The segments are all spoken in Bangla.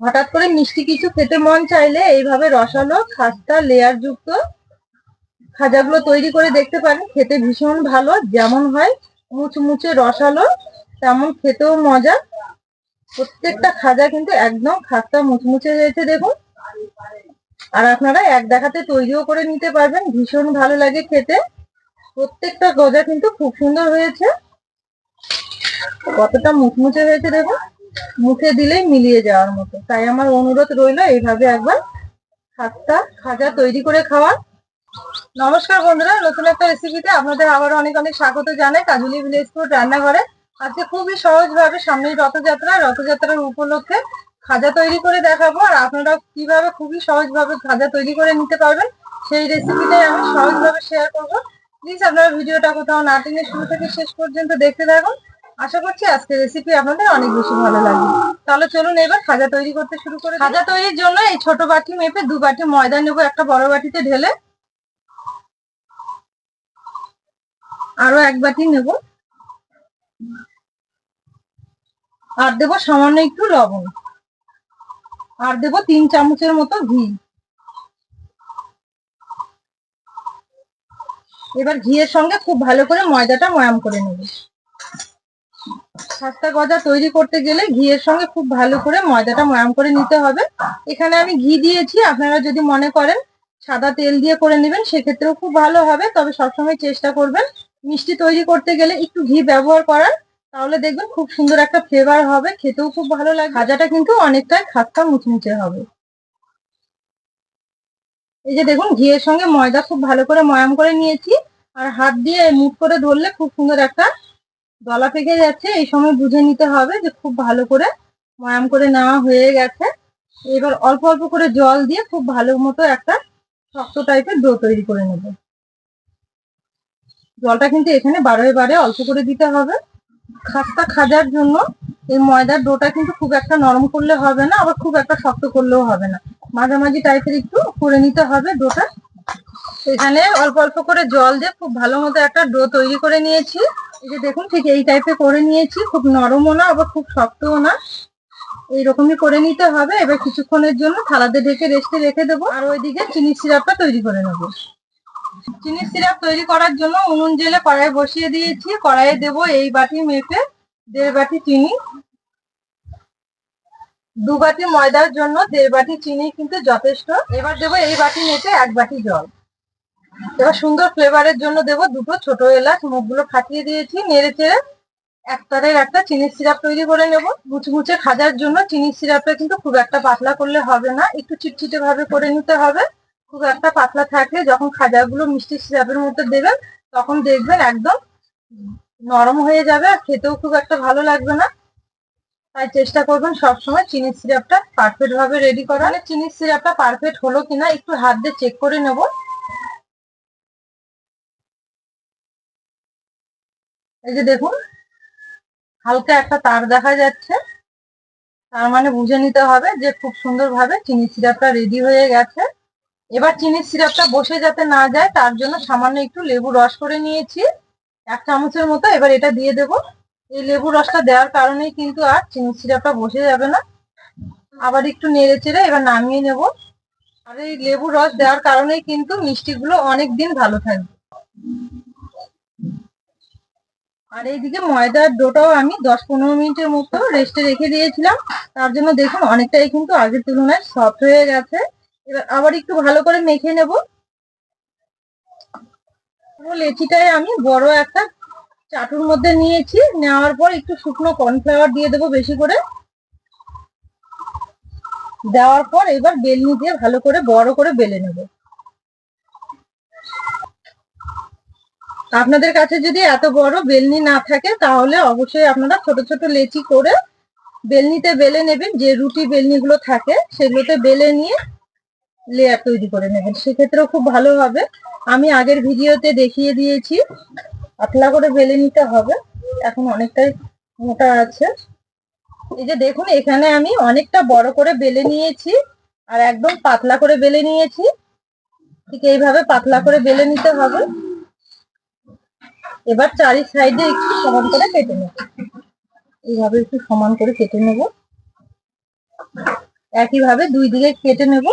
হঠাৎ করে মিষ্টি কিছু খেতে মন চাইলে এইভাবে রসালো, খাস্তা লেয়ার যুক্ত খাজাগুলো তৈরি করে দেখতে পারেন। খেতে ভীষণ ভালো, যেমন হয় মুচমুচে রসালো, তেমন খেতেও মজা। প্রত্যেকটা খাজা কিন্তু একদম খাস্তা মুচমুচে হয়েছে, দেখুন। আর আপনারা এক দেখাতে তৈরিও করে নিতে পারবেন, ভীষণ ভালো লাগে খেতে। প্রত্যেকটা গজা কিন্তু খুব সুন্দর হয়েছে। কতটা মুচমুচে হয়েছে, দেখুন। মুখে দিলেই মিলিয়ে যাওয়ার মতো। তাই আমার অনুরোধ রইল এইভাবে একবার খাস্তা খাজা তৈরি করে খাওয়ার। নমস্কার বন্ধুরা, নতুন একটা রেসিপিতে আপনাদের আবার অনেক অনেক স্বাগত জানাই কাজুলি ভিলেজ ফুড রান্নাঘরে। আজকে খুবই সহজ ভাবে সামনেই রথযাত্রা, রথযাত্রার উপলক্ষে খাজা তৈরি করে দেখাবো আর আপনারা কীভাবে খুবই সহজভাবে খাজা তৈরি করে নিতে পারবেন সেই রেসিপিটাই আমি সহজভাবে শেয়ার করব। প্লিজ আপনারা ভিডিওটা কোথাও না টেনে শুরু থেকে শেষ পর্যন্ত দেখতে থাকুন। আশা করছি আজকের রেসিপি আপনাদের অনেক বেশি ভালো লাগবে। তাহলে চলুন এবার খাজা তৈরি করতে শুরু করে খাজা তৈরির জন্য এই ছোট বাটি মেপে দু বাটি ময়দা নেব, একটা বড় বাটিতে ঢেলে। আরও এক বাটি নেব। আর দেবো সামান্য একটু লবণ। আর দেবো তিন চামচের মতো ঘি। এবার ঘিয়ের সঙ্গে খুব ভালো করে ময়দাটা ময়াম করে নেব। খাস্তা গজা তৈরি করতে গেলে ঘিয়ের সঙ্গে খুব ভালো করে ময়দাটা ময়াম করে নিতে হবে। এখানে আমি ঘি দিয়েছি, আপনারা যদি মনে করেন সাদা তেল দিয়ে করে নেবেন সেক্ষেত্রেও খুব ভালো হবে, তবে সবসময় চেষ্টা করবেন মিষ্টি তৈরি করতে গেলে একটু ঘি ব্যবহার করার, তাহলে দেখবেন খুব সুন্দর একটা ফ্লেভার হবে, খেতেও খুব ভালো লাগে ভাজাটা কিন্তু অনেকটাই খাস্তা মুচমুচে হবে। এই যে দেখুন, ঘিয়ের সঙ্গে ময়দা খুব ভালো করে ময়াম করে নিয়েছি, আর হাত দিয়ে মুখ করে ধরলে খুব সুন্দর একটা দলা পেকে যাচ্ছে, এই সময় বুঝে নিতে হবে যে খুব ভালো করে ময়াম করে নেওয়া হয়ে গেছে। এবার অল্প অল্প করে জল দিয়ে খুব ভালো মতো একটা শক্ত টাইপের ডো তৈরি করে নেব। জলটা কিন্তু এখানে বারে বারে অল্প করে দিতে হবে। খাস্তা খাজার জন্য এই ময়দার ডোটা কিন্তু খুব একটা নরম করলে হবে না, আবার খুব একটা শক্ত করলেও হবে না। মাঝামাঝি টাইপের একটু করে নিতে হবে ডোটা এখানে অল্প অল্প করে জল দিয়ে খুব ভালো মতো একটা ডো তৈরি করে নিয়েছি। এই যে দেখুন, ঠিক এই টাইপে করে নিয়েছি। খুব নরমও না, আবার খুব শক্তও না। এইরকমই করে নিতে হবে। এবার কিছুক্ষণের জন্য থালাতে ঢেকে রেস্টে রেখে দেবো। আর ওইদিকে চিনি সিরাপটা তৈরি করে নেব। চিনি সিরাপ তৈরি করার জন্য উনুন জেলে কড়াই বসিয়ে দিয়েছি। কড়াইয়ে দেবো এই বাটি মেপে দেড় বাটি চিনি। দু বাটি ময়দার জন্য দেড় বাটি চিনি কিন্তু যথেষ্ট। এবার দেবো এই বাটি মেপে এক বাটি জল। এবার সুন্দর ফ্লেভারের জন্য দেবো দুটো ছোট এলাচ, মুখগুলো ফাটিয়ে দিয়েছি, নেড়ে চেড়ে একটারের একটা চিনির সিরাপ তৈরি করে নেব। মুচমুচে খাজার জন্য চিনির সিরাপটা কিন্তু খুব একটা পাতলা করলে হবে না, একটু চিটচিটে ভাবে করে নিতে হবে। খুব একটা পাতলা থাকলে যখন খাজাগুলো মিষ্টি সিরাপের মধ্যে দেবেন, তখন দেখবেন একদম নরম হয়ে যাবে আর খেতেও খুব একটা ভালো লাগবে না। তাই চেষ্টা করবেন সবসময় চিনির সিরাপটা পারফেক্ট ভাবে রেডি করা চিনির সিরাপটা পারফেক্ট হলো কিনা একটু হাত দিয়ে চেক করে নেব। এই যে দেখুন, হালকা একটা তার দেখা যাচ্ছে। তার মানে বুঝে নিতে হবে যে খুব সুন্দরভাবে চিনি সিরাপটা রেডি হয়ে গেছে। এবার চিনির সিরাপটা বসে যাতে না যায়, তার জন্য সামান্য একটু লেবু রস করে নিয়েছি। এক চামচের মতো এবার এটা দিয়ে দেব। এই লেবু রসটা দেওয়ার কারণেই কিন্তু আর চিনির সিরাপটা বসে যাবে না। আবার একটু নেড়ে চেড়ে এবার নামিয়ে নেব। আর এই লেবু রস দেওয়ার কারণেই কিন্তু মিষ্টিগুলো অনেক দিন ভালো থাকবে। আর এইদিকে ময়দার ডোটাও আমি দশ পনেরো মিনিটের মতো রেস্টে রেখে দিয়েছিলাম। তার জন্য দেখুন, অনেকটাই কিন্তু আগের তুলনায় সফট হয়ে গেছে। এবার আবার একটু ভালো করে মেখে নেব। পুরো লেচিটায় আমি বড় একটা চাটুর মধ্যে নিয়েছি। নেওয়ার পর একটু শুকনো কর্নফ্লাওয়ার দিয়ে দেবো বেশি করে। দেওয়ার পর এবার বেলনি দিয়ে ভালো করে বড় করে বেলে নেব। আপনাদের কাছে যদি এত বড় বেলনি না থাকে, তাহলে অবশ্যই আপনারা ছোট ছোট লেচি করে বেলনিতে বেলে নেবেন, যে রুটি বেলনিগুলো থাকে, সেগুলোতে বেলে নিয়ে লেয়ার তৈরি করে নেবেন। সেক্ষেত্রেও খুব ভালো হবে। আমি আগের ভিডিওতে দেখিয়ে দিয়েছি, পাতলা করে বেলে নিতে হবে। এখন অনেকটাই মোটা আছে। এই যে দেখুন, এখানে আমি অনেকটা বড় করে বেলে নিয়েছি, আর একদম পাতলা করে বেলে নিয়েছি। ঠিক এইভাবে পাতলা করে বেলে নিতে হবে। এবার চারি সাইডে একটু সমান করে কেটে নেব। এইভাবে একটু সমান করে কেটে নেব। একইভাবে দুই দিকে কেটে নেব।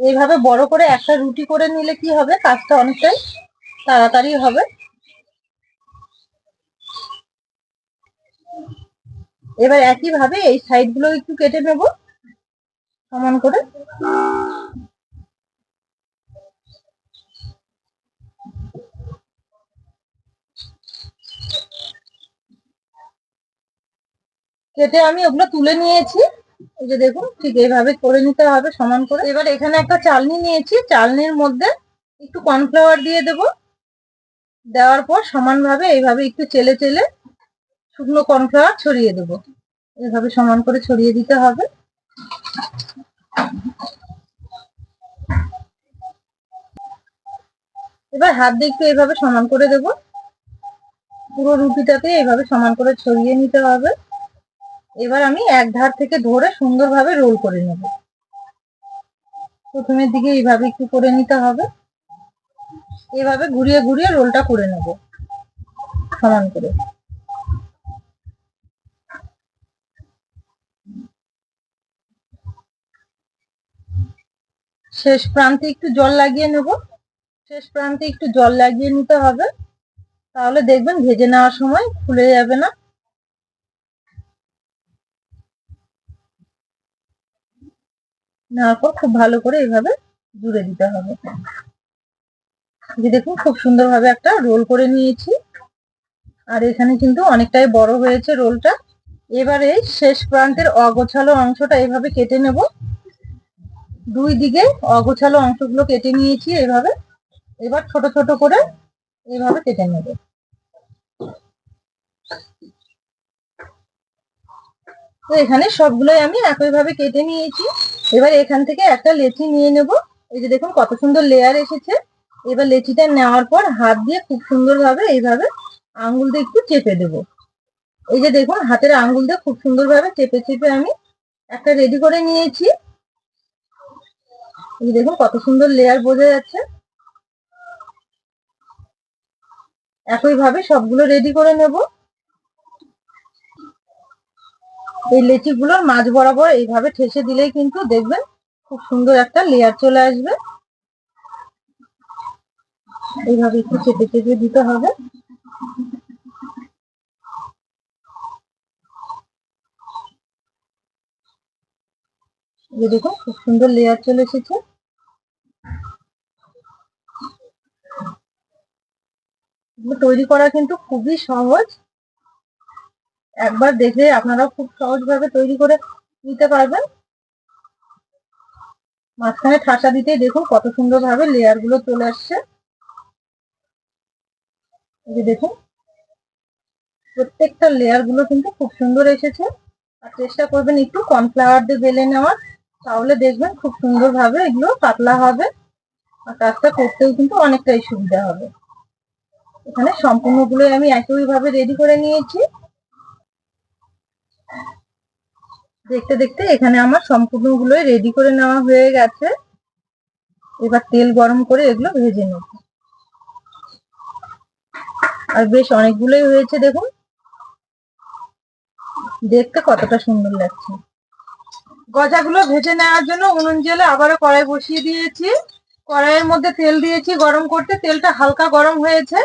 এইভাবে বড় করে একটা রুটি করে নিলে কি হবে? কাজটা অনেকটাই তাড়াতাড়ি হবে। এবার একইভাবে এই সাইডগুলো একটু কেটে নেব। সমান করে। কেটে আমি ওগুলো তুলে নিয়েছি। এই যে দেখুন, ঠিক এইভাবে করে নিতে হবে সমান করে। এবার এখানে একটা চালনি নিয়েছি। চালনির মধ্যে একটু কর্নফ্লাওয়ার দিয়ে দেব। দেওয়ার পর সমানভাবে এইভাবে একটু চেলে চেলে শুকনো কর্নফ্লাওয়ার ছড়িয়ে দেব। এইভাবে সমান করে ছড়িয়ে দিতে হবে। এবার হাত দিয়ে একটু এইভাবে সমান করে দেব। পুরো রুটিটাতে এইভাবে সমান করে ছড়িয়ে নিতে হবে। এবার আমি এক ধার থেকে ধরে সুন্দরভাবে রোল করে নেব। প্রথমের দিকে এইভাবে একটু করে নিতে হবে। এভাবে ঘুরিয়ে ঘুরিয়ে রোলটা করে নেব। সমান করে। শেষ প্রান্তে একটু জল লাগিয়ে নেব। শেষ প্রান্তে একটু জল লাগিয়ে নিতে হবে। তাহলে দেখবেন ভেজে নেওয়ার সময় ফুলে যাবে না। নেওয়ার পর খুব ভালো করে এইভাবে জুড়ে দিতে হবে। যে দেখুন খুব সুন্দরভাবে একটা রোল করে নিয়েছি। আর এখানে কিন্তু অনেকটাই বড় হয়েছে রোলটা। এবারে শেষ প্রান্তের অগোছালো অংশটা এভাবে কেটে নেব। দুই দিকে অগোছালো অংশগুলো কেটে নিয়েছি এভাবে। এবার ছোট ছোট করে এইভাবে কেটে নেব। তো এখানে সবগুলোই আমি একইভাবে কেটে নিয়েছি। এবার এখান থেকে একটা লেচি নিয়ে নেব। এই যে দেখুন কত সুন্দর লেয়ার এসেছে। এবার লেচিটা নেওয়ার পর হাত দিয়ে খুব সুন্দরভাবে এইভাবে আঙ্গুল দিয়ে একটু চেপে দেব। এই যে দেখুন হাতের আঙ্গুল দিয়ে খুব সুন্দরভাবে চেপে চেপে আমি একটা রেডি করে নিয়েছি। এই দেখুন কত সুন্দর লেয়ার বোঝা যাচ্ছে। একইভাবে সবগুলো রেডি করে নেব। এই লেচিগুলোর মাঝ বরাবর এইভাবে ঠেসে দিলেই কিন্তু দেখবেন খুব সুন্দর একটা লেয়ার চলে আসবে। এইভাবে একটু চেপে চেপে দিতে হবে। দেখুন, খুব সুন্দর লেয়ার চলে এসেছে। তৈরি করা কিন্তু খুবই সহজ। একবার দেখে আপনারা খুব সহজভাবে তৈরি করে নিতে পারবেন। মাঝখানে ঠাসা দিতে দেখুন কত সুন্দরভাবে লেয়ারগুলো চলে আসছে। দেখুন, প্রত্যেকটা লেয়ারগুলো কিন্তু খুব সুন্দর এসেছে। আর চেষ্টা করবেন একটু কর্নফ্লাওয়ার দিয়ে বেলে নেওয়ার, তাহলে দেখবেন খুব সুন্দরভাবে এগুলো পাতলা হবে। আর কাজটা করতেও কিন্তু অনেকটাই সুবিধা হবে। এখানে সম্পূর্ণগুলোই আমি একইভাবে রেডি করে নিয়েছি। দেখতে দেখতে এখানে আমার সম্পূর্ণগুলোই রেডি করে নেওয়া হয়ে গেছে। এবার তেল গরম করে এগুলো ভেজে নেব। আর বেশ অনেকগুলোই হয়েছে দেখুন। দেখতে কতটা সুন্দর লাগছে। গজাগুলো ভেজে নেওয়ার জন্য উনুন জেলে আবারও কড়াই বসিয়ে দিয়েছি। কড়াইয়ের মধ্যে তেল দিয়েছি, গরম করতে তেলটা হালকা গরম হয়েছে।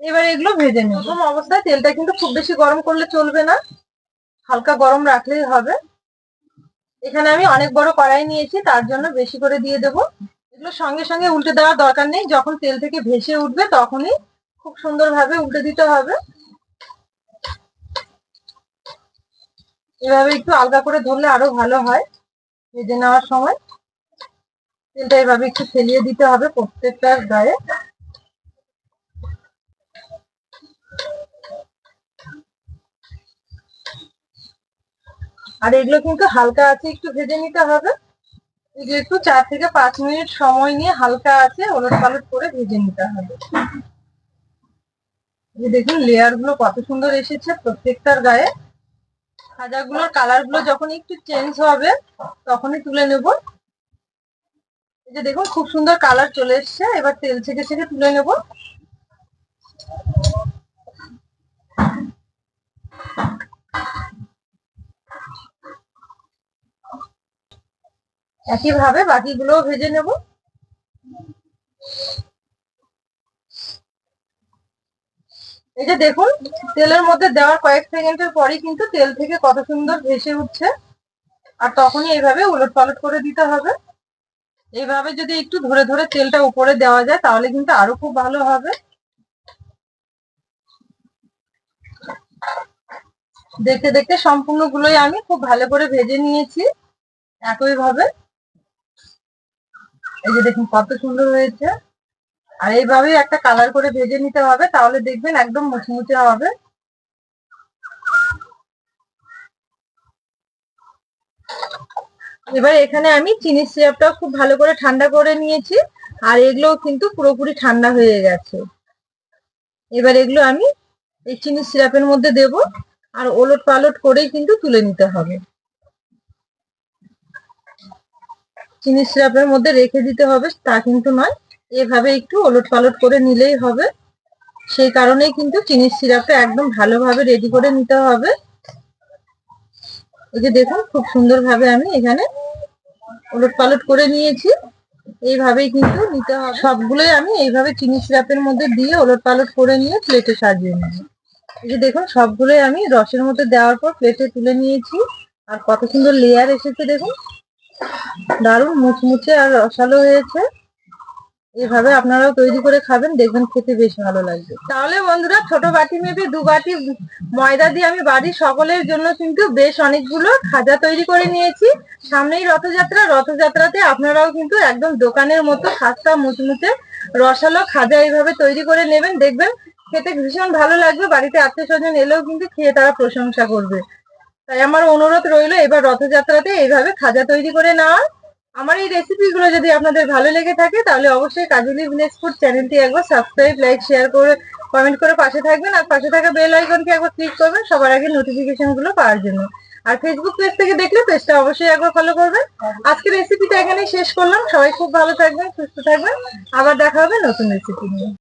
এবার এগুলো ভেজে নেব। অবস্থায় তেলটা কিন্তু খুব বেশি গরম করলে চলবে না। হালকা গরম রাখলেই হবে। এখানে আমি অনেক বড় কড়াই নিয়েছি, তার জন্য বেশি করে দিয়ে দেবো। এগুলো সঙ্গে সঙ্গে উল্টে দেওয়ার দরকার নেই, যখন তেল থেকে ভেসে উঠবে তখনই খুব সুন্দরভাবে উল্টে দিতে হবে। এভাবে একটু আলগা করে ধরলে আরও ভালো হয়, ভেজে নেওয়ার সময়। তেলটা এভাবে একটু ফেলিয়ে দিতে হবে প্রত্যেকটার গায়ে। আর এগুলো কিন্তু হালকা আছে, একটু ভেজে নিতে হবে। একটু চার থেকে পাঁচ মিনিট সময় নিয়ে হালকা আছে ওলট পালট করে ভেজে নিতে হবে। দেখুন লেয়ারগুলো কত সুন্দর এসেছে প্রত্যেকটার গায়ে। খাজাগুলোর কালারগুলো যখন একটু চেঞ্জ হবে, তখনই তুলে নেব। এই যে দেখুন, খুব সুন্দর কালার চলে এসছে, এবার তেল ছেঁকে ছেঁকে তুলে নেব। একইভাবে বাকিগুলোও ভেজে নেব। এই যে দেখুন, তেলের মধ্যে দেওয়ার কয়েক সেকেন্ডের পরই কিন্তু তেল থেকে কত সুন্দর ভেসে উঠছে। আর তখনই এইভাবে উলট পালট করে দিতে হবে। এইভাবে যদি একটু ধরে ধরে তেলটা উপরে দেওয়া যায়, তাহলে কিন্তু আরও খুব ভালো হবে। দেখতে দেখতে সম্পূর্ণ গুলোই আমি খুব ভালো করে ভেজে নিয়েছি একই ভাবে এই যে দেখুন, কত সুন্দর হয়েছে। আর এইভাবেই একটা কালার করে ভেজে নিতে হবে, তাহলে দেখবেন একদম মুচমুচে হবে। এবার এখানে আমি চিনি সিরাপটাও খুব ভালো করে ঠান্ডা করে নিয়েছি, আর এগুলো কিন্তু পুরোপুরি ঠান্ডা হয়ে গেছে। এবার এগুলো আমি এই চিনি সিরাপের মধ্যে দেব, আর ওলট পালট করেই কিন্তু তুলে নিতে হবে। চিনি সিরাপের মধ্যে রেখে দিতে হবে, তা কিন্তু নয়। এভাবে একটু ওলট পালট করে নিলেই হবে। সেই কারণেই কিন্তু চিনির সিরাপটা একদম ভালোভাবে রেডি করে নিতে হবে। এই যে দেখুন, খুব সুন্দরভাবে আমি এখানে ওলট পালট করে নিয়েছি। এইভাবেই কিন্তু নিতে হবে। সবগুলোই আমি এইভাবে চিনি সিরাপের মধ্যে দিয়ে ওলট পালট করে নিয়ে প্লেটে সাজিয়ে নেব এই যে দেখুন, সবগুলোই আমি রসের মধ্যে দেওয়ার পর প্লেটে তুলে নিয়েছি। আর কত সুন্দর লেয়ার এসেছে দেখুন। দারুণ মুচমুচে আর রসালো হয়েছে। এভাবে আপনারাও তৈরি করে খাবেন, দেখবেন খেতে বেশ ভালো লাগবে। তাহলে বন্ধুরা, ছোট বাটি মেপে দু বাটি ময়দা দিয়ে আমি বাড়ির সকলের জন্য কিন্তু বেশ অনেকগুলো খাজা তৈরি করে নিয়েছি। সামনেই রথযাত্রা, রথযাত্রাতে আপনারাও কিন্তু একদম দোকানের মতো খাস্তা, মুচমুচে, রসালো খাজা এইভাবে তৈরি করে নেবেন। দেখবেন খেতে ভীষণ ভালো লাগবে, বাড়িতে আত্মীয় স্বজন এলেও কিন্তু খেয়ে তারা প্রশংসা করবে। তাই আমার অনুরোধ রইল, এবার রথযাত্রাতে এইভাবে খাজা তৈরি করে নেওয়া। আমার এই রেসিপিগুলো যদি আপনাদের ভালো লেগে থাকে, তাহলে অবশ্যই কাজুলি ফুড চ্যানেলটি একবার সাবস্ক্রাইব লাইক শেয়ার করে কমেন্ট করে পাশে থাকবেন। আর পাশে থাকা বেল আইকনকে একবার ক্লিক করবেন, সবার আগে নোটিফিকেশনগুলো পাওয়ার জন্য। আর ফেসবুক পেজ থেকে দেখলে পেজটা অবশ্যই একবার ফলো করবেন। আজকে রেসিপিটা এখানেই শেষ করলাম। সবাই খুব ভালো থাকবেন, সুস্থ থাকবেন। আবার দেখা হবে নতুন রেসিপি নিয়ে।